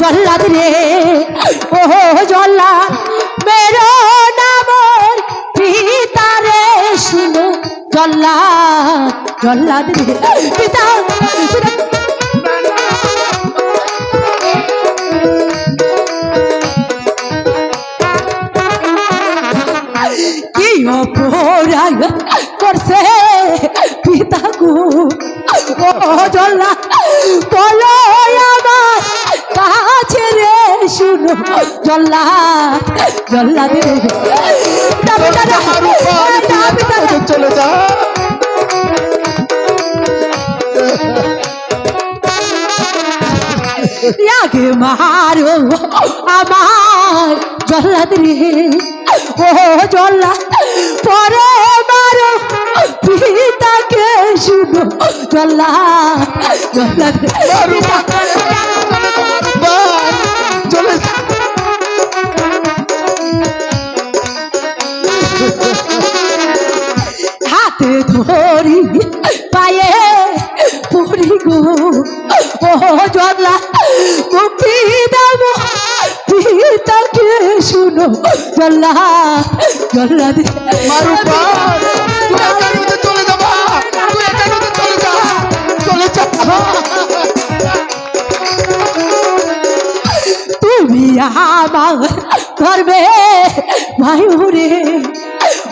জল্লাদ রে। ও জল্লা মেরো নামর পিতা রে শুনো জল্লা জল্লাদ রে। পিতা পিতা জল্লা জল্লা দে। চলে যা আগে মারো আমার জল্লাদ রে ও জল্লা পরে মারো পিতাকে শুনো। জল্লা জল্লাদ জল্লা মুক্তি দাম পিতাকে শুনো? জল্লা জল্লা চলে চলে যা, চলে। তুমি আমার ধর্মে ভাইরে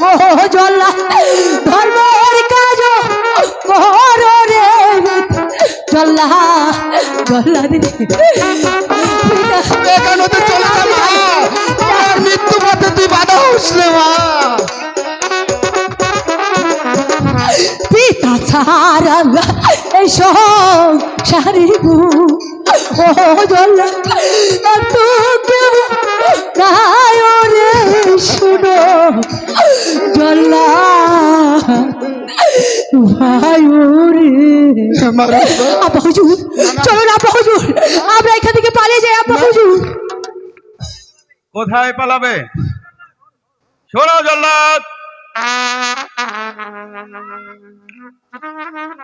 ও জল্লা ধর্মের কাজ রে। জল্লা জল্লা দিদি চলে যা মা, আমার মৃত্যু পথে তুই বাধা হোস রে মা। পিতা ছাড়া এই সংসারে গো। ও জল্লা তো কেউ রে শুনো। জল্লা ভাই রে আপা হুজুর চলো না আপা হুজুর। আমরা এখান থেকে পালিয়ে যাই আপা হুজুর। কোথায় পালাবে? শোনো জল্লাদ।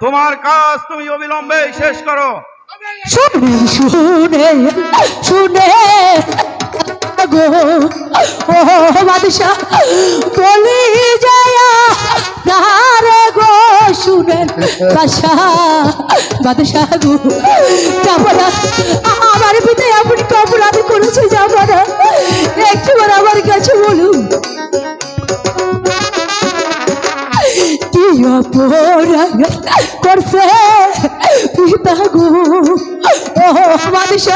তোমার কাজ তুমি অবিলম্বে শেষ করো। শুনে শুনে শুনে। গো ও বলি যায়া রে গো শুনে বাদশা বাদশা গো আমার পিতায় আপনি অপরাধ করেছে যাব না একটিবার আমার কাছে বলুন করছে পিতা গো ও মানুষ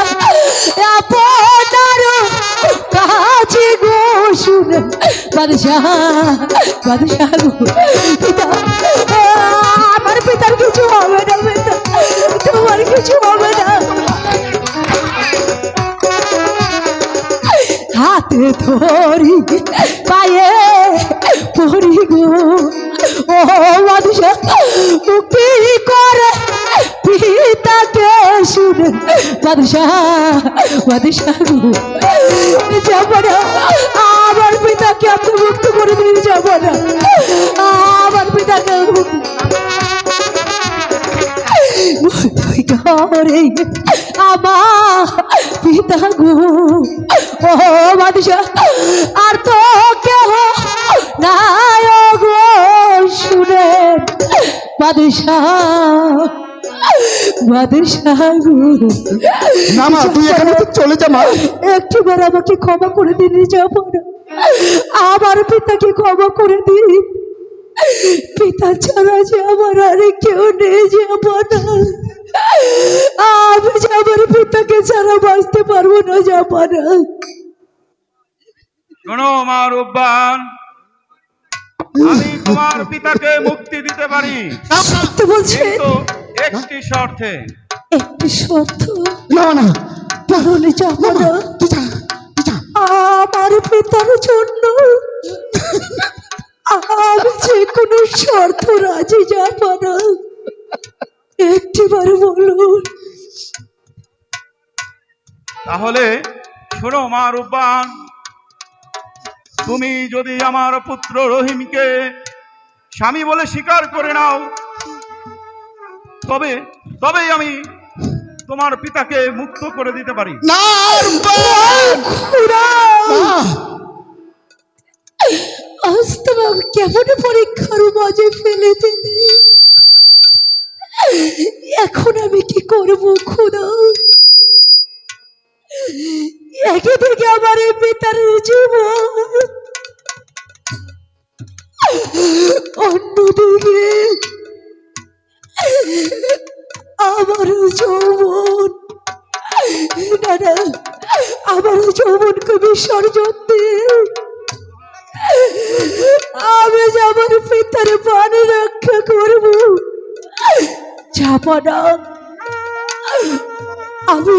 বাদশা বাদশা গো পিতা, আমার পিতার কিছু হবে না, পিতা। তোমার কিছু হবে না। হাতে ধরি, পায়ে পড়ি গো। ও মানুষ মুক্তি করে? পিতাকে শুনে বাদশা বাদশা গো যাব না পিতাকে আপনি মুক্ত করে দিয়ে যাব না। আমার পিতাকে আমার পিতা গো। ও মানুষ আর তো কেহ নাই গো শুনে বাদশাহ তুই এখানে চলে যা মা। একটিবার আমাকে ক্ষমা করে দিন যাব না। আমার পিতাকে ক্ষমা করে দিন। পিতা ছাড়া যে আমার আর কেউ নেই না আমি যে আমার পিতাকে ছাড়া বাঁচতে পারব না যাব না শোনো মা রূপবান আমি তোমার পিতাকে মুক্তি দিতে পারি। সত্য কিন্তু একটি শর্তে। একটি সত্য না না। তাহলে যাব না যা যা আমার পিতার জন্য। আমি যে কোনো শর্ত রাজি যাব না। একটিবার বলুন। তাহলে শোনো মা রূপবান, তুমি যদি আমার পুত্র রহিমকে স্বামী বলে স্বীকার করে নাও, তবে, তবেই আমি তোমার পিতাকে মুক্ত করে দিতে পারি। না! আজ তোমার কেমন পরীক্ষার মাঝে ফেলে দিলে? এখন আমি কি করব খুদা? একে থেকে আমার এই পিতার জীবন অন্যদিকে যৌবনকে বিসর্জন দিয়ে আমি আমার পিতার পানি রক্ষা করব চাপা না! আমি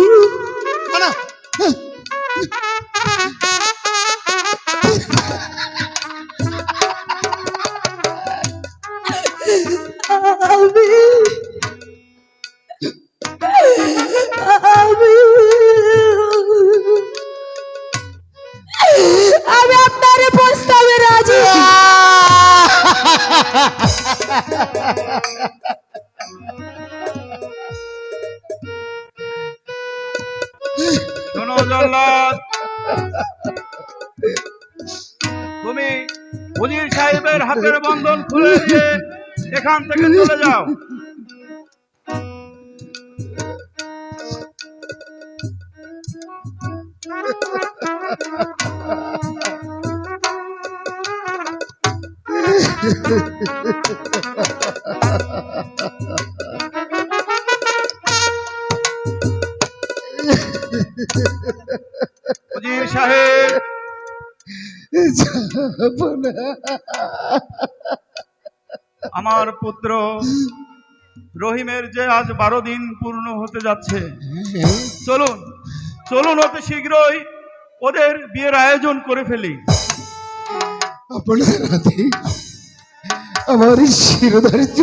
শোনো জল্লাদ। তুমি উজির সাহেবের হাতের বন্ধন খুলে দিয়ে এখান থেকে চলে যাও। উজির সাহেব যাব না। আমার পুত্র রহিমের যে আজ বারো দিন পূর্ণ হতে যাচ্ছে চলুন চলুন অতি শীঘ্রই ওদের বিয়ের আয়োজন করে ফেলি আপনার হাতে আমার শিরোধার্য।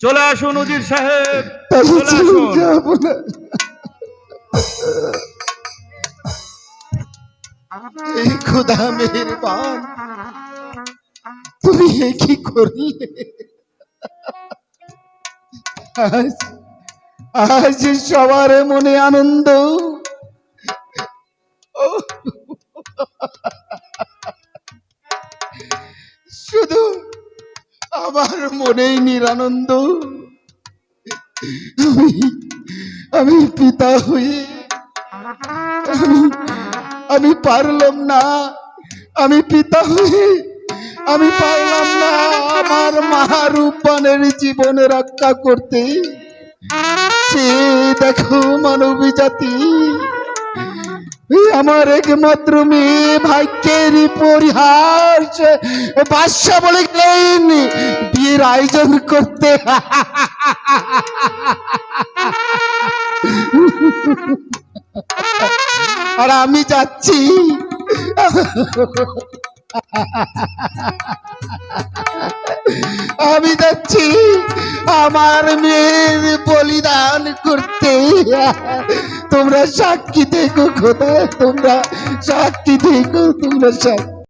চলে আসুন উজির সাহেব চলে আসুন। এই খোদা মেহেরবান তুমি এ কি করলে? আজ আজ সবার মনে আনন্দ। আমার মনেই নিরানন্দ। আমি আমি পিতা হয়ে, আমি পারলাম না। আমি পিতা হয়ে, আমি পারলাম না আমার মারূপানের জীবন রক্ষা করতে। সে দেখো মানবী জাতি আমার একমাত্র মেয়ে ভাগ্যের পরিহাস বাদশা বলে গেলেন বিয়ের আয়োজন করতে। আর আমি যাচ্ছি। আমি যাচ্ছি আমার মেয়ের বলিদান করতে। তোমরা সাক্ষী দেখো কোথায় তোমরা সাক্ষী দেখো তোমরা সাক্ষী